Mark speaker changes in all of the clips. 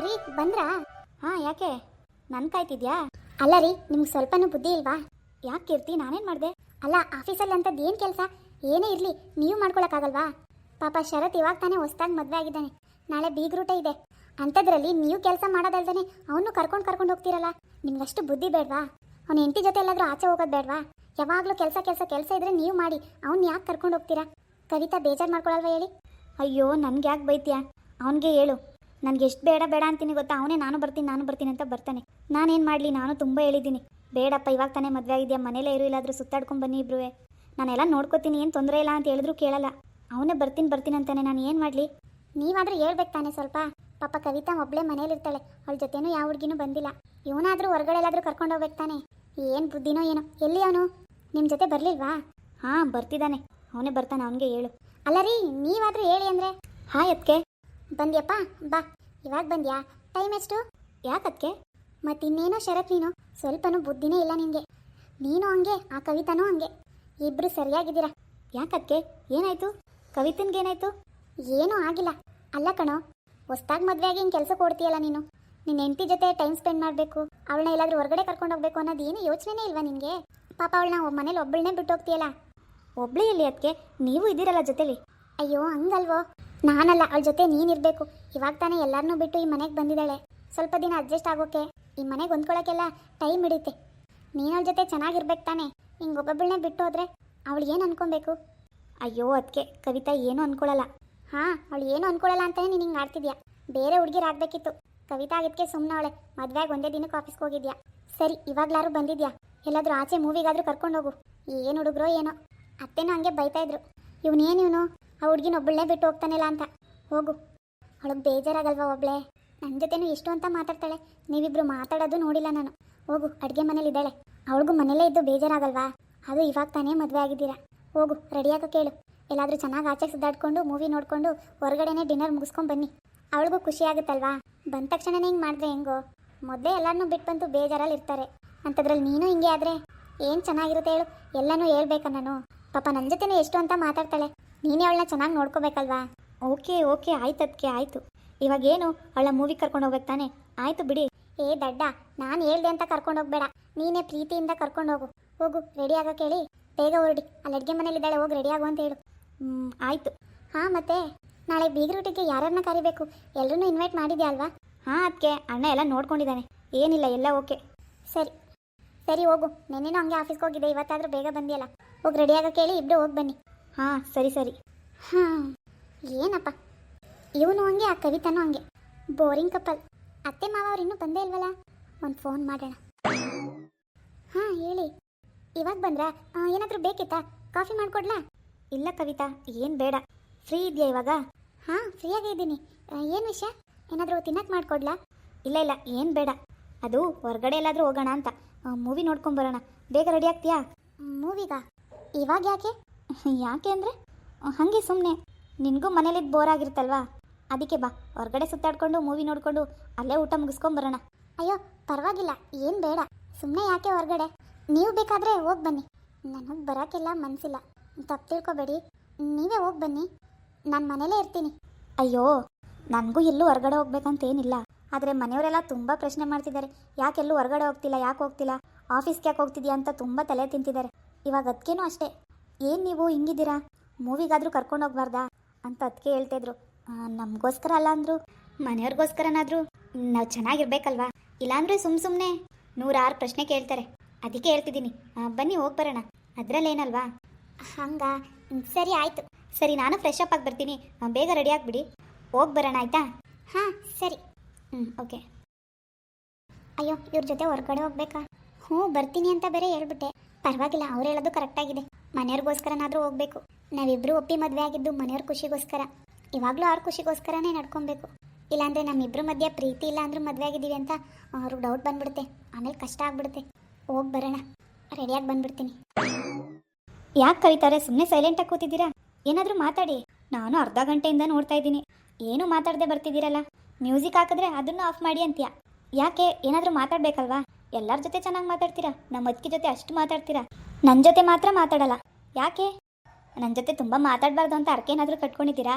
Speaker 1: ರೀ, ಬಂದ್ರಾ?
Speaker 2: ಹಾ, ಯಾಕೆ? ನನ್ ಕಾಯ್ತಿದ್ಯಾ?
Speaker 1: ಅಲ್ಲ ರೀ, ನಿಮ್ಗೆ ಸ್ವಲ್ಪನೂ ಬುದ್ಧಿ ಇಲ್ವಾ?
Speaker 2: ಯಾಕೆ ಕೀರ್ತಿ, ನಾನೇನ್ ಮಾಡ್ದೆ?
Speaker 1: ಅಲ್ಲ, ಆಫೀಸಲ್ಲಿ ಅಂಥದ್ದು ಏನು ಕೆಲಸ? ಏನೇ ಇರಲಿ, ನೀವು ಮಾಡ್ಕೊಳಕ್ಕಾಗಲ್ವಾ? ಪಾಪ ಶರತ್ ಇವಾಗ ತಾನೇ ಹೊಸ್ದಾಗಿ ಮದುವೆ ಆಗಿದ್ದಾನೆ. ನಾಳೆ ಬೀಗ್ರೂಟ ಇದೆ. ಅಂಥದ್ರಲ್ಲಿ ನೀವು ಕೆಲಸ ಮಾಡೋದಲ್ದೇ ಅವನು ಕರ್ಕೊಂಡು ಕರ್ಕೊಂಡು ಹೋಗ್ತೀರಲ್ಲ. ನಿಮ್ಗಷ್ಟು ಬುದ್ಧಿ ಬೇಡವಾ? ಅವ್ನ ಹೆಂಡತಿ ಜೊತೆ ಎಲ್ಲಾದರೂ ಆಚೆ ಹೋಗೋದು ಬೇಡವಾ? ಯಾವಾಗಲೂ ಕೆಲಸ ಕೆಲಸ ಕೆಲಸ ಇದ್ರೆ ನೀವು ಮಾಡಿ. ಅವ್ನು ಯಾಕೆ ಕರ್ಕೊಂಡು ಹೋಗ್ತೀರಾ? ಕವಿತಾ ಬೇಜಾರು ಮಾಡ್ಕೊಳಲ್ವಾ ಹೇಳಿ?
Speaker 2: ಅಯ್ಯೋ ನನ್ಗೆ ಯಾಕೆ ಬೈತೀಯಾ? ಅವನಿಗೆ ಹೇಳು. ನನ್ಗೆ ಎಷ್ಟು ಬೇಡ ಬೇಡ ಅಂತೀನಿ ಗೊತ್ತಾ? ಅವನೇ ನಾನು ಬರ್ತೀನಿ ನಾನು ಬರ್ತೀನಿ ಅಂತ ಬರ್ತಾನೆ. ನಾನೇನು ಮಾಡಲಿ? ನಾನು ತುಂಬ ಹೇಳಿದ್ದೀನಿ. ಬೇಡಪ್ಪ, ಇವಾಗ ತಾನೇ ಮದುವೆ ಆಗಿದೆಯಾ? ಮನೇಲೇ ಇರು, ಇಲ್ಲಾದರೂ ಸುತ್ತಾಡ್ಕೊಂಡು ಬನ್ನಿ ಇಬ್ರುವೆ. ನಾನೆಲ್ಲ ನೋಡ್ಕೋತೀನಿ, ಏನು ತೊಂದರೆ ಇಲ್ಲ ಅಂತ ಹೇಳಿದ್ರು ಕೇಳಲ್ಲ. ಅವನೇ ಬರ್ತೀನಿ ಬರ್ತೀನಿ ಅಂತಾನೆ. ನಾನು ಏನು ಮಾಡಲಿ?
Speaker 1: ನೀವಾದರೂ ಹೇಳ್ಬೇಕು ತಾನೆ ಸ್ವಲ್ಪ. ಪಾಪ ಕವಿತಾ ಒಬ್ಳೆ ಮನೇಲಿರ್ತಾಳೆ. ಅವಳ ಜೊತೆನೂ ಯಾವ ಹುಡುಗಿನೂ ಬಂದಿಲ್ಲ. ಇವನಾದರೂ ಹೊರಗಡೆ ಎಲ್ಲಾದರೂ ಕರ್ಕೊಂಡು ಹೋಗ್ಬೇಕು ತಾನೆ. ಏನು ಬುದ್ಧಿನೋ ಏನೋ. ಎಲ್ಲಿ ಅವನು? ನಿಮ್ಮ ಜೊತೆ ಬರಲಿಲ್ವಾ?
Speaker 2: ಹಾಂ, ಬರ್ತಿದ್ದಾನೆ. ಅವನೇ ಬರ್ತಾನೆ, ಅವನಿಗೆ ಹೇಳು.
Speaker 1: ಅಲ್ಲ ರೀ, ನೀವಾದರೂ ಹೇಳಿ ಅಂದರೆ.
Speaker 2: ಹಾಯ್ ಅದಕ್ಕೆ
Speaker 1: ಬಂದ್ಯಪ್ಪ, ಬಾ. ಇವಾಗ ಬಂದ್ಯಾ? ಟೈಮ್ ಎಷ್ಟು?
Speaker 2: ಯಾಕದ್ಕೆ
Speaker 1: ಮತ್ತಿನ್ನೇನೋ ಶರತ್ ನೀನು? ಸ್ವಲ್ಪನೂ ಬುದ್ಧಿನೇ ಇಲ್ಲ ನಿನಗೆ. ನೀನು ಹಂಗೆ, ಆ ಕವಿತಾನೂ ಹಂಗೆ. ಇಬ್ರು ಸರಿಯಾಗಿದ್ದೀರಾ?
Speaker 2: ಯಾಕದ್ಕೆ ಏನಾಯ್ತು? ಕವಿತನ್ಗೇನಾಯ್ತು?
Speaker 1: ಏನೂ ಆಗಿಲ್ಲ. ಅಲ್ಲ ಕಣೋ, ಹೊಸ್ದಾಗಿ ಆಗಿ ಹಿಂಗೆ ಕೆಲಸ ಕೊಡ್ತೀಯಲ್ಲ ನೀನು? ನಿನ್ನ ಹೆಂಡತಿ ಜೊತೆ ಟೈಮ್ ಸ್ಪೆಂಡ್ ಮಾಡಬೇಕು, ಅವಳನ್ನ ಎಲ್ಲಾದ್ರೂ ಹೊರಗಡೆ ಕರ್ಕೊಂಡು ಹೋಗಬೇಕು ಅನ್ನೋದು ಏನು ಯೋಚನೆನೇ ಇಲ್ವಾ ನಿನಗೆ? ಪಾಪ ಅವಳನ್ನ ಮನೇಲಿ ಒಬ್ಬಳನ್ನೇ ಬಿಟ್ಟು ಹೋಗ್ತೀಯಲ್ಲ
Speaker 2: ಒಬ್ಬಳೇ ಇಲ್ಲಿ ಅದಕ್ಕೆ ನೀವು ಇದ್ದೀರಲ್ಲ ಜೊತೆಲಿ?
Speaker 1: ಅಯ್ಯೋ, ಹಂಗಲ್ವೋ? ನಾನಲ್ಲ, ಅವಳ ಜೊತೆ ನೀನಿರ್ಬೇಕು ಇವಾಗ ತಾನೇ ಎಲ್ಲರನ್ನೂ ಬಿಟ್ಟು ಈ ಮನೆಗೆ ಬಂದಿದ್ದಾಳೆ. ಸ್ವಲ್ಪ ದಿನ ಅಡ್ಜಸ್ಟ್ ಆಗೋಕೆ. ಈ ಮನೆಗೆ ಹೊಂದ್ಕೊಳ್ಳೋಕ್ಕೆಲ್ಲ ಟೈಮ್ ಹಿಡಿಯುತ್ತೆ ನೀನು ಅವಳ ಜೊತೆ ಚೆನ್ನಾಗಿರ್ಬೇಕು ತಾನೇ. ಹಿಂಗೆ ಒಬ್ಬೊಬ್ಬಳನ್ನೇ ಬಿಟ್ಟು ಹೋದ್ರೆ ಅವಳು ಏನು ಅನ್ಕೊಬೇಕು?
Speaker 2: ಅಯ್ಯೋ ಅದಕ್ಕೆ ಕವಿತಾ ಏನು ಅನ್ಕೊಳ್ಳಲ್ಲ
Speaker 1: ಹಾಂ, ಅವಳು ಏನು ಅನ್ಕೊಳ್ಳಲ್ಲ ಅಂತಾನೆ ನೀನು ಹಿಂಗೆ ಆಡ್ತಿದ್ಯಾ? ಬೇರೆ ಹುಡುಗಿರಾಗಬೇಕಿತ್ತು ಕವಿತಾ ಅದಕ್ಕೆ ಸುಮ್ಮನೆ ಅವಳೆ. ಮದುವೆಗೆ ಒಂದೇ ದಿನಕ್ಕೆ ಆಫೀಸ್ಗೆ ಹೋಗಿದ್ಯಾ? ಸರಿ, ಇವಾಗ್ಲಾರು ಬಂದಿದ್ಯಾ? ಎಲ್ಲಾದ್ರೂ ಆಚೆ ಮೂವಿಗಾದ್ರೂ ಕರ್ಕೊಂಡು ಹೋಗು. ಏನು ಹುಡುಗ್ರೋ ಏನೋ. ಅತ್ತೆನೂ ಹಂಗೆ ಬೈತಾ ಇದ್ರು. ಇವನೇನು ಇವನು? ಆ ಹುಡುಗಿನ ಒಬ್ಬಳನ್ನೇ ಬಿಟ್ಟು ಹೋಗ್ತಾನಿಲ್ಲ ಅಂತ. ಹೋಗು. ಅವಳಿಗೆ ಬೇಜಾರಾಗಲ್ವಾ ಒಬ್ಳೆ? ನನ್ನ ಜೊತೆನೂ ಎಷ್ಟು ಅಂತ ಮಾತಾಡ್ತಾಳೆ. ನೀವಿಬ್ರು ಮಾತಾಡೋದು ನೋಡಿಲ್ಲ ನಾನು. ಹೋಗು, ಅಡುಗೆ ಮನೇಲಿ ಇದ್ದಾಳೆ. ಅವಳಿಗೂ ಮನೇಲೇ ಇದ್ದು ಬೇಜಾರಾಗಲ್ವಾ? ಅದು ಇವಾಗ ತಾನೇ ಮದುವೆ ಆಗಿದ್ದೀರಾ? ಹೋಗು ರೆಡಿಯಾಗ ಕೇಳು. ಎಲ್ಲಾದರೂ ಚೆನ್ನಾಗಿ ಆಚೆ ಸುದ್ದಾಡ್ಕೊಂಡು ಮೂವಿ ನೋಡಿಕೊಂಡು, ಹೊರಗಡೆನೆ ಡಿನ್ನರ್ ಮುಗಿಸ್ಕೊಂಡು ಬನ್ನಿ. ಅವಳಿಗೂ ಖುಷಿ ಆಗುತ್ತಲ್ವಾ? ಬಂದ ತಕ್ಷಣನೇ ಹಿಂಗೆ ಮಾಡಿದ್ರೆ ಹೆಂಗೋ? ಮೊದಲೇ ಎಲ್ಲರನ್ನೂ ಬಿಟ್ಟು ಬಂತು ಬೇಜಾರಲ್ಲಿ ಇರ್ತಾರೆ. ಅಂಥದ್ರಲ್ಲಿ ನೀನು ಹಿಂಗೆ ಆದರೆ? ಏನು ಚೆನ್ನಾಗಿರುತ್ತೆ ಹೇಳು. ಎಲ್ಲನೂ ಹೇಳ್ಬೇಕಾ ನಾನು? ಪಾಪ ನನ್ನ ಜೊತೆನೇ ಎಷ್ಟು ಅಂತ ಮಾತಾಡ್ತಾಳೆ. ನೀನೇ ಅವಳನ್ನ ಚೆನ್ನಾಗಿ ನೋಡ್ಕೋಬೇಕಲ್ವಾ?
Speaker 2: ಓಕೆ ಓಕೆ, ಆಯ್ತು ಅದಕ್ಕೆ ಆಯ್ತು. ಇವಾಗ ಏನು? ಅವಳ ಮೂವಿ ಕರ್ಕೊಂಡು ಹೋಗ್ಬೇಕು ತಾನೆ? ಆಯ್ತು ಬಿಡಿ.
Speaker 1: ಏ, ದಡ್ಡ, ನಾನು ಹೇಳ್ದೆ ಅಂತ ಕರ್ಕೊಂಡು ಹೋಗ್ಬೇಡ. ನೀನೇ ಪ್ರೀತಿಯಿಂದ ಕರ್ಕೊಂಡು ಹೋಗು. ಹೋಗು ರೆಡಿ ಆಗೋ ಕೇಳಿ. ಬೇಗ ಹೊರಡಿ. ಅಲ್ಲಿ ಅಡುಗೆ ಮನೇಲಿದ್ದಾಳೆ ಹೋಗಿ ರೆಡಿ ಆಗು ಅಂತ ಹೇಳು.
Speaker 2: ಆಯ್ತು.
Speaker 1: ಹಾಂ, ಮತ್ತೆ? ನಾಳೆ ಬೀಗ್ರೂಟಿಗೆ ಯಾರನ್ನ ಕರಿಬೇಕು? ಎಲ್ಲರೂ ಇನ್ವೈಟ್ ಮಾಡಿದ್ಯಾ ಅಲ್ವಾ?
Speaker 2: ಹಾಂ ಅದಕ್ಕೆ ಅಣ್ಣ ಎಲ್ಲ ನೋಡ್ಕೊಂಡಿದ್ದಾನೆ. ಏನಿಲ್ಲ, ಎಲ್ಲ ಓಕೆ.
Speaker 1: ಸರಿ. ಸರಿ, ಹೋಗು. ನೆನ್ನೆನೂ ಹಂಗೆ ಆಫೀಸ್ಗೆ ಹೋಗಿದ್ದೆ. ಇವತ್ತಾದರೂ ಬೇಗ ಬಂದಿಯಲ್ಲ. ಹೋಗಿ ರೆಡಿ ಆಗೋ ಕೇಳಿ. ಇಬ್ಬರು ಹೋಗಿ ಬನ್ನಿ.
Speaker 2: ಹಾಂ, ಸರಿ ಸರಿ.
Speaker 1: ಹಾಂ ಏನಪ್ಪ? ಇವನು ಹಂಗೆ, ಆ ಕವಿತಾನೂ ಹಂಗೆ. ಬೋರಿಂಗ್ ಕಪಲ್ ಅತ್ತೆ ಮಾವ ಅವ್ರು ಇನ್ನೂ ಬಂದೇ ಇಲ್ವಲ್ಲ? ಒಂದು ಫೋನ್ ಮಾಡೋಣ. ಹಾಂ, ಹೇಳಿ. ಇವಾಗ ಬಂದ್ರಾ ಏನಾದರೂ ಬೇಕಿತ್ತಾ? ಕಾಫಿ ಮಾಡಿಕೊಡ್ಲಾ?
Speaker 2: ಇಲ್ಲ ಕವಿತಾ, ಏನು ಬೇಡ. ಫ್ರೀ ಇದೆಯಾ ಇವಾಗ?
Speaker 1: ಹಾಂ, ಫ್ರೀಯಾಗೇ ಇದ್ದೀನಿ. ಏನು ವಿಷಯ? ಏನಾದರೂ ತಿನ್ನಕ್ಕೆ ಮಾಡಿಕೊಡ್ಲಾ?
Speaker 2: ಇಲ್ಲ ಇಲ್ಲ, ಏನು ಬೇಡ. ಅದು ಹೊರಗಡೆ ಎಲ್ಲಾದರೂ ಹೋಗೋಣ ಅಂತ. ಮೂವಿ ನೋಡ್ಕೊಂಡು ಬರೋಣ. ಬೇಗ ರೆಡಿ ಆಗ್ತೀಯಾ?
Speaker 1: ಮೂವಿಗಾ ಇವಾಗ ಯಾಕೆ?
Speaker 2: ಯಾಕೆ ಅಂದರೆ? ಹಾಗೆ ಸುಮ್ಮನೆ ನಿನಗೂ ಮನೇಲಿದ್ದು ಬೋರ್ ಆಗಿರುತ್ತಲ್ವಾ? ಅದಕ್ಕೆ ಬಾ, ಹೊರಗಡೆ ಸುತ್ತಾಡ್ಕೊಂಡು ಮೂವಿ ನೋಡಿಕೊಂಡು, ಅಲ್ಲೇ ಊಟ ಮುಗಿಸ್ಕೊಂಬರೋಣ
Speaker 1: ಅಯ್ಯೋ, ಪರವಾಗಿಲ್ಲ, ಏನು ಬೇಡ. ಸುಮ್ಮನೆ ಯಾಕೆ ಹೊರಗಡೆ? ನೀವು ಬೇಕಾದರೆ ಹೋಗಿ ಬನ್ನಿ. ನನಗೆ ಬರೋಕ್ಕೆಲ್ಲ ಮನಸ್ಸಿಲ್ಲ ತಪ್ಪು ತಿಳ್ಕೊಬೇಡಿ. ನೀವೇ ಹೋಗಿ ಬನ್ನಿ. ನಾನು ಮನೇಲೇ ಇರ್ತೀನಿ.
Speaker 2: ಅಯ್ಯೋ, ನನಗೂ ಎಲ್ಲೂ ಹೊರಗಡೆ ಹೋಗ್ಬೇಕಂತ ಏನಿಲ್ಲ ಆದರೆ ಮನೆಯವರೆಲ್ಲ ತುಂಬ ಪ್ರಶ್ನೆ ಮಾಡ್ತಿದ್ದಾರೆ. ಯಾಕೆ ಎಲ್ಲೂ ಹೊರಗಡೆ ಹೋಗ್ತಿಲ್ಲ, ಯಾಕೆ ಹೋಗ್ತಿಲ್ಲ? ಆಫೀಸ್ಗೆ ಯಾಕೆ ಹೋಗ್ತಿದ್ಯಾ ಅಂತ ತುಂಬ ತಲೆ ತಿಂತಿದ್ದಾರೆ. ಇವಾಗ ಅದಕ್ಕೇನು ಅಷ್ಟೇ. ಏನು ನೀವು ಹಿಂಗಿದ್ದೀರಾ? ಮೂವಿಗಾದರೂ ಕರ್ಕೊಂಡು ಹೋಗ್ಬಾರ್ದಾ? ಅಂತ ಅದಕ್ಕೆ ಹೇಳ್ತಾಯಿದ್ರು ನಮಗೋಸ್ಕರ ಅಲ್ಲ ಅಂದರು. ಮನೆಯವ್ರಿಗೋಸ್ಕರನಾದರೂ. ನಾವು ಚೆನ್ನಾಗಿರ್ಬೇಕಲ್ವಾ? ಇಲ್ಲಾಂದ್ರೆ ಸುಮ್ ಸುಮ್ಮನೆ ನೂರಾರು ಪ್ರಶ್ನೆ ಕೇಳ್ತಾರೆ. ಅದಕ್ಕೆ ಹೇಳ್ತಿದ್ದೀನಿ. ಬನ್ನಿ ಹೋಗಿ ಬರೋಣ. ಅದರಲ್ಲೇನಲ್ವಾ?
Speaker 1: ಹಂಗಾ. ಸರಿ ಆಯಿತು.
Speaker 2: ಸರಿ, ನಾನು ಫ್ರೆಶ್ ಅಪ್ ಆಗಿ ಬರ್ತೀನಿ. ಬೇಗ ರೆಡಿ ಆಗ್ಬಿಡಿ. ಹೋಗಿ ಬರೋಣ ಆಯಿತಾ?
Speaker 1: ಹಾಂ, ಸರಿ.
Speaker 2: ಹ್ಞೂ ಓಕೆ
Speaker 1: ಅಯ್ಯೋ, ಇವ್ರ ಜೊತೆ ಹೊರಗಡೆ ಹೋಗ್ಬೇಕಾ? ಹ್ಞೂ, ಬರ್ತೀನಿ ಅಂತ ಬೇರೆ ಹೇಳ್ಬಿಟ್ಟೆ. ಪರವಾಗಿಲ್ಲ, ಅವ್ರು ಹೇಳೋದು ಕರೆಕ್ಟಾಗಿದೆ ಮನೆಯವ್ರಿಗೋಸ್ಕರನಾದರೂ ಹೋಗ್ಬೇಕು. ನಾವಿಬ್ಬರು ಒಪ್ಪಿ ಮದುವೆ ಆಗಿದ್ದು ಮನೆಯವ್ರ ಖುಷಿಗೋಸ್ಕರ. ಇವಾಗಲೂ ಅವ್ರ ಖುಷಿಗೋಸ್ಕರನೇ ನಡ್ಕೊಬೇಕು. ಇಲ್ಲಾಂದರೆ ನಮ್ಮಿಬ್ಬರ ಮಧ್ಯೆ ಪ್ರೀತಿ ಇಲ್ಲ ಅಂದ್ರೂ ಮದುವೆ ಆಗಿದ್ದೀವಿ ಅಂತ ಅವ್ರಿಗೆ ಡೌಟ್ ಬಂದ್ಬಿಡುತ್ತೆ. ಆಮೇಲೆ ಕಷ್ಟ ಆಗ್ಬಿಡುತ್ತೆ. ಹೋಗಿ ಬರೋಣ. ರೆಡಿಯಾಗಿ ಬಂದ್ಬಿಡ್ತೀನಿ.
Speaker 2: ಯಾಕೆ ಕರೀತಾರೆ? ಸುಮ್ಮನೆ ಸೈಲೆಂಟಾಗಿ ಕೂತಿದ್ದೀರಾ? ಏನಾದರೂ ಮಾತಾಡಿ. ನಾನು ಅರ್ಧ ಗಂಟೆಯಿಂದ ನೋಡ್ತಾ ಇದ್ದೀನಿ. ಏನು ಮಾತಾಡದೆ ಬರ್ತಿದ್ದೀರಲ್ಲ? ಮ್ಯೂಸಿಕ್ ಹಾಕಿದ್ರೆ ಅದನ್ನು ಆಫ್ ಮಾಡಿ ಅಂತೀಯ? ಯಾಕೆ? ಏನಾದರೂ ಮಾತಾಡಬೇಕಲ್ವಾ? ಎಲ್ಲರ ಜೊತೆ ಚೆನ್ನಾಗಿ ಮಾತಾಡ್ತೀರಾ? ನಮ್ಮ ಅತ್ತಿಗೆ ಜೊತೆ ಅಷ್ಟು ಮಾತಾಡ್ತೀರಾ? ನನ್ನ ಜೊತೆ ಮಾತ್ರ ಮಾತಾಡಲ್ಲ. ಯಾಕೆ? ನನ್ನ ಜೊತೆ ತುಂಬ ಮಾತಾಡಬಾರ್ದು ಅಂತ ಅರ್ಕೆ ಏನಾದರೂ ಕಟ್ಕೊಂಡಿದ್ದೀರಾ?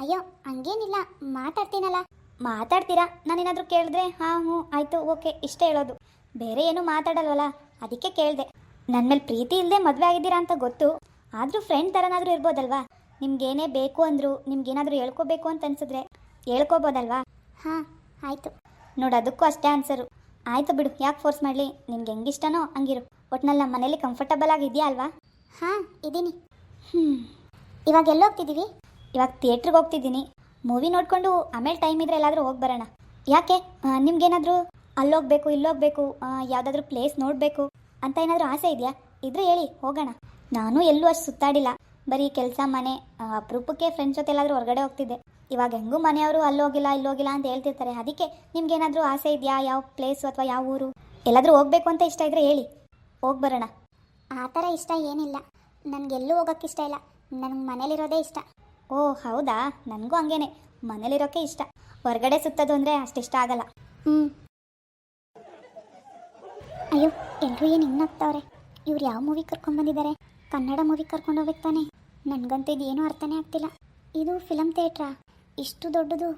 Speaker 1: ಅಯ್ಯೋ, ಹಂಗೇನಿಲ್ಲ. ಮಾತಾಡ್ತೀನಲ್ಲ.
Speaker 2: ಮಾತಾಡ್ತೀರಾ? ನಾನೇನಾದರೂ ಕೇಳಿದ್ರೆ, ಹಾಂ, ಹ್ಞೂ, ಆಯಿತು, ಓಕೆ, ಇಷ್ಟೇ ಹೇಳೋದು. ಬೇರೆ ಏನೂ ಮಾತಾಡಲ್ವಲ್ಲ? ಅದಕ್ಕೆ ಕೇಳಿದೆ. ನನ್ನ ಮೇಲೆ ಪ್ರೀತಿ ಇಲ್ಲದೆ ಮದುವೆ ಆಗಿದ್ದೀರಾ ಅಂತ ಗೊತ್ತು. ಆದರೂ ಫ್ರೆಂಡ್ ಥರನಾದರೂ ಇರ್ಬೋದಲ್ವಾ? ನಿಮ್ಗೇನೇ ಬೇಕು ಅಂದರು, ನಿಮ್ಗೇನಾದರೂ ಹೇಳ್ಕೋಬೇಕು ಅಂತ ಅನ್ಸಿದ್ರೆ ಹೇಳ್ಕೋಬೋದಲ್ವಾ?
Speaker 1: ಹಾಂ, ಆಯಿತು.
Speaker 2: ನೋಡು, ಅದಕ್ಕೂ ಅಷ್ಟೇ ಆನ್ಸರು ಆಯಿತು ಬಿಡು, ಯಾಕೆ ಫೋರ್ಸ್ ಮಾಡಲಿ? ನಿಮ್ಗೆ ಹೆಂಗಿಷ್ಟನೋ ಹಂಗಿರು. ಒಟ್ನಲ್ಲಿ ನಮ್ಮ ಮನೇಲಿ ಕಂಫರ್ಟಬಲ್ ಆಗಿದೆಯಾ ಅಲ್ವಾ?
Speaker 1: ಹಾಂ, ಇದ್ದೀನಿ.
Speaker 2: ಹ್ಞೂ
Speaker 1: ಇವಾಗ ಎಲ್ಲ ಹೋಗ್ತಿದ್ದೀವಿ?
Speaker 2: ಇವಾಗ ಥಿಯೇಟ್ರಿಗೆ ಹೋಗ್ತಿದ್ದೀನಿ. ಮೂವಿ ನೋಡಿಕೊಂಡು ಆಮೇಲೆ ಟೈಮ್ ಇದ್ರೆ ಎಲ್ಲಾದರೂ ಹೋಗಿ ಬರೋಣ. ಯಾಕೆ? ನಿಮ್ಗೇನಾದರೂ ಅಲ್ಲೋಗ್ಬೇಕು ಇಲ್ಲೋಗ್ಬೇಕು ಯಾವುದಾದ್ರೂ ಪ್ಲೇಸ್ ನೋಡಬೇಕು ಅಂತ ಏನಾದರೂ ಆಸೆ ಇದೆಯಾ? ಇದ್ರೆ ಹೇಳಿ, ಹೋಗೋಣ. ನಾನು ಎಲ್ಲೂ ಅಷ್ಟು ಸುತ್ತಾಡಿಲ್ಲ. ಬರೀ ಕೆಲಸ, ಮನೆ ಅಪರೂಪಕ್ಕೆ ಫ್ರೆಂಡ್ಸ್ ಜೊತೆ ಎಲ್ಲಾದರೂ ಹೊರಗಡೆ ಹೋಗ್ತಿದ್ದೆ. ಇವಾಗ ಹೆಂಗೂ ಮನೆಯವರು ಅಲ್ಲೋಗಿಲ್ಲ ಇಲ್ಲೋಗಿಲ್ಲ ಅಂತ ಹೇಳ್ತಿರ್ತಾರೆ. ಅದಕ್ಕೆ ನಿಮ್ಗೇನಾದರೂ ಆಸೆ ಇದೆಯಾ? ಯಾವ ಪ್ಲೇಸು ಅಥವಾ ಯಾವ ಊರು? ಎಲ್ಲಾದರೂ ಹೋಗ್ಬೇಕು ಅಂತ ಇಷ್ಟ ಇದ್ರೆ ಹೇಳಿ. ಹೋಗಿ ಬರೋಣ.
Speaker 1: ಆ ಥರ ಇಷ್ಟ ಏನಿಲ್ಲ. ನನಗೆಲ್ಲೂ ಹೋಗೋಕ್ಕೆ ಇಷ್ಟ ಇಲ್ಲ. ನನಗೆ ಮನೇಲಿರೋದೇ ಇಷ್ಟ.
Speaker 2: ಓ, ಹೌದಾ? ನನಗೂ ಹಂಗೇನೆ. ಮನೇಲಿರೋಕೆ ಇಷ್ಟ. ಹೊರಗಡೆ ಸುತ್ತೋದು ಅಂದರೆ ಅಷ್ಟಿಷ್ಟ ಆಗಲ್ಲ.
Speaker 1: ಹ್ಞೂ ಅಯ್ಯೋ ಎಲ್ಲರೂ ಏನು ಹಿಂಗಾಗ್ತಾವ್ರೆ ಇವ್ರು ಯಾವ ಮೂವಿ ಕರ್ಕೊಂಡ್ಬಂದಿದ್ದಾರೆ ಕನ್ನಡ ಮೂವಿ ಕರ್ಕೊಂಡು ಹೋಗ್ಬೇಕು ತಾನೆ. ನನಗಂತೂ ಇದು ಏನೂ ಅರ್ಥನೇ ಆಗ್ತಿಲ್ಲ. ಇದು ಫಿಲಮ್ ಥಿಯೇಟ್ರಾ ಇಷ್ಟು ದೊಡ್ಡದು?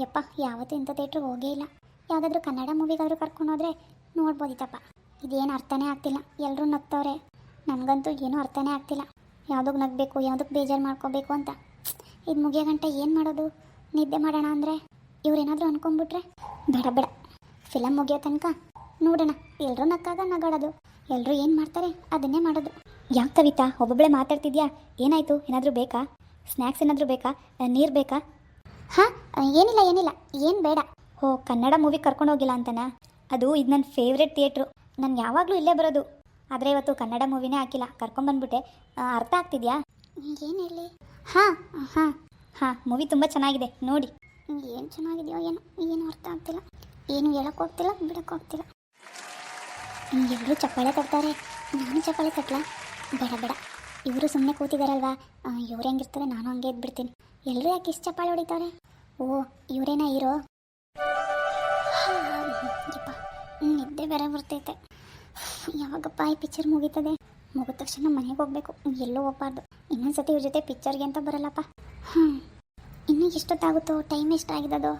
Speaker 1: ಯಪ್ಪ, ಯಾವತ್ತೂ ಇಂಥ ಥಿಯೇಟ್ರಿಗೆ ಹೋಗೇ ಇಲ್ಲ. ಯಾವುದಾದ್ರೂ ಕನ್ನಡ ಮೂವಿಗಾದರೂ ಕರ್ಕೊಂಡು ಹೋದ್ರೆ ನೋಡ್ಬೋದಿತ್ತಪ್ಪ ಇದೇನು ಅರ್ಥನೇ ಆಗ್ತಿಲ್ಲ. ಎಲ್ಲರೂ ನಗ್ತವ್ರೆ. ನನಗಂತೂ ಏನೂ ಅರ್ಥನೇ ಆಗ್ತಿಲ್ಲ. ಯಾವುದಕ್ಕೆ ನಗಬೇಕು ಯಾವುದಕ್ಕೆ ಬೇಜಾರು ಮಾಡ್ಕೋಬೇಕು ಅಂತ. ಇದು ಮುಗಿಯೋ ಗಂಟೆ ಏನು ಮಾಡೋದು? ನಿದ್ದೆ ಮಾಡೋಣ ಅಂದರೆ? ಇವ್ರೇನಾದರೂ ಅನ್ಕೊಂಡ್ಬಿಟ್ರೆ? ಬೇಡ ಬೇಡ. ಫಿಲಮ್ ಮುಗಿಯೋ ತನಕ ನೋಡೋಣ. ಎಲ್ಲರೂ ನಕ್ಕಾಗ ನಗಾಡೋದು. ಎಲ್ಲರೂ ಏನು ಮಾಡ್ತಾರೆ ಅದನ್ನೇ ಮಾಡೋದು.
Speaker 2: ಯಾಕೆ ಕವಿತಾ ಒಬ್ಬೊಬ್ಬಳೆ ಮಾತಾಡ್ತಿದ್ಯಾ? ಏನಾಯಿತು? ಏನಾದರೂ ಬೇಕಾ? ಸ್ನ್ಯಾಕ್ಸ್ ಏನಾದರೂ ಬೇಕಾ? ನೀರು ಬೇಕಾ?
Speaker 1: ಹಾಂ ಏನಿಲ್ಲ ಏನಿಲ್ಲ. ಏನು ಬೇಡ.
Speaker 2: ಓ, ಕನ್ನಡ ಮೂವಿ ಕರ್ಕೊಂಡು ಹೋಗಿಲ್ಲ ಅಂತನಾ? ಅದು ಇದು ನನ್ನ ಫೇವ್ರೆಟ್ ಥಿಯೇಟ್ರು ನಾನು ಯಾವಾಗಲೂ ಇಲ್ಲೇ ಬರೋದು. ಆದರೆ ಇವತ್ತು ಕನ್ನಡ ಮೂವಿನೇ ಹಾಕಿಲ್ಲ. ಕರ್ಕೊಂಬಂದ್ಬಿಟ್ಟೆ. ಅರ್ಥ ಆಗ್ತಿದ್ಯಾ?
Speaker 1: ಏನು ಹೇಳಿ ಹಾಂ ಹಾಂ
Speaker 2: ಹಾಂ ಮೂವಿ ತುಂಬ ಚೆನ್ನಾಗಿದೆ. ನೋಡಿ.
Speaker 1: ಏನು ಚೆನ್ನಾಗಿದೆಯೋ ಏನೋ ಏನು ಅರ್ಥ ಆಗ್ತಿಲ್ಲ. ಏನು ಹೇಳಕ್ಕೆ ಹೋಗ್ತಿಲ್ಲ ಬಿಡಕ್ಕೆ ಹೋಗ್ತಿಲ್ಲ ಎಲ್ಲರೂ ಚಪ್ಪಾಳೆ ತಟ್ತಾರೆ. ನಾನು ಚಪ್ಪಾಳೆ ತಟ್ಲ? ಬೇಡ ಬೇಡ. ಇವರು ಸುಮ್ಮನೆ ಕೂತಿದಾರಲ್ವಾ? ಇವ್ರು ಹೆಂಗಿರ್ತಾರೆ? ನಾನು ಹಂಗೆ ಎದ್ಬಿಡ್ತೀನಿ ಎಲ್ಲರೂ ಯಾಕೆ ಇಷ್ಟು ಚಪ್ಪಾಳೆ ಹೊಡಿತಾರೆ? ಓ ಇವರೇನ ಹೀರೋ? ನಿದ್ದೆ ಬೇರೆ ಬರ್ತೈತೆ. ಯಾವಾಗಪ್ಪ ಈ ಪಿಕ್ಚರ್ ಮುಗೀತದೆ? ಮುಗಿದ ತಕ್ಷಣ ಮನೆಗೆ ಹೋಗ್ಬೇಕು. ಎಲ್ಲೂ ಹೋಗ್ಬಾರ್ದು. ಇನ್ನೊಂದ್ಸತಿ ಇವ್ರ ಜೊತೆ ಪಿಕ್ಚರ್ಗೆ ಅಂತ ಬರಲ್ಲಪ್ಪ. ಹ್ಞೂ ಇನ್ನೂ ಎಷ್ಟೊತ್ತಾಗುತ್ತೋ? ಟೈಮ್ ಎಷ್ಟಾಗಿದ್ದದೋ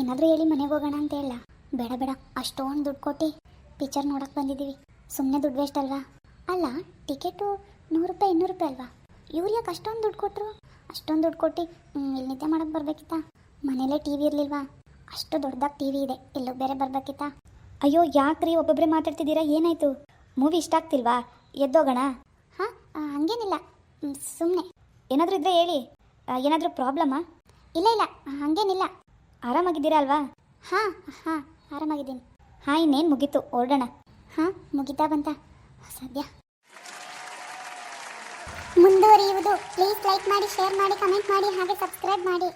Speaker 1: ಏನಾದರೂ ಹೇಳಿ ಮನೆಗೆ ಹೋಗೋಣ ಅಂತ ಹೇಳ. ಬೇಡ ಬೇಡ. ಅಷ್ಟೊಂದು ದುಡ್ಡು ಕೊಟ್ಟು ಪಿಕ್ಚರ್ ನೋಡಕ್ಕೆ ಬಂದಿದ್ದೀವಿ. ಸುಮ್ಮನೆ ದುಡ್ಡು ವೇಸ್ಟ್ ಅಲ್ವಾ? ಅಲ್ಲ ಟಿಕೆಟು ನೂರು ರೂಪಾಯಿ, ಇನ್ನೂರು ರೂಪಾಯಿ ಅಲ್ವಾ? ಇವ್ರು ಯಾಕೆ ಅಷ್ಟೊಂದು ದುಡ್ಡು ಕೊಟ್ಟರು ಅಷ್ಟೊಂದು ದುಡ್ಡು ಕೊಟ್ಟು ಇಲ್ಲಿ ನಿದ್ದೆ ಮಾಡೋಕ್ಕೆ ಬರ್ಬೇಕಿತ್ತ? ಮನೇಲೇ ಟಿ ವಿ ಇರಲಿಲ್ವಾ? ಅಷ್ಟು ದೊಡ್ಡದಾಗಿ ಟಿ ವಿ ಇದೆ. ಎಲ್ಲೋ ಬೇರೆ ಬರ್ಬೇಕಿತ್ತ?
Speaker 2: ಅಯ್ಯೋ ಯಾಕ್ರಿ ಒಬ್ಬೊಬ್ಬರೇ ಮಾತಾಡ್ತಿದ್ದೀರಾ? ಏನಾಯ್ತು? ಮೂವಿ ಇಷ್ಟ ಆಗ್ತಿಲ್ವಾ? ಎದ್ದೋಗೋಣ.
Speaker 1: ಹಾಂ ಹಂಗೇನಿಲ್ಲ. ಸುಮ್ಮನೆ
Speaker 2: ಏನಾದರೂ ಇದ್ರೆ ಹೇಳಿ. ಏನಾದರೂ ಪ್ರಾಬ್ಲಮ್ಮಾ
Speaker 1: ಇಲ್ಲ ಇಲ್ಲ ಹಂಗೇನಿಲ್ಲ.
Speaker 2: ಆರಾಮಾಗಿದ್ದೀರಾ ಅಲ್ವಾ?
Speaker 1: ಹಾಂ ಹಾಂ ಆರಾಮಾಗಿದ್ದೀನಿ.
Speaker 2: ಹಾಂ ಇನ್ನೇನು ಮುಗೀತು? ಹೊರಡೋಣ
Speaker 1: ಹಾಂ ಮುಗಿತಾ ಬಂತ? ಸದ್ಯ. ಮುಂದುವರಿಯುವುದು. ಪ್ಲೀಸ್ ಲೈಕ್ ಮಾಡಿ ಶೇರ್ ಮಾಡಿ ಕಮೆಂಟ್ ಮಾಡಿ ಹಾಗೆ ಸಬ್ಸ್ಕ್ರೈಬ್ ಮಾಡಿ.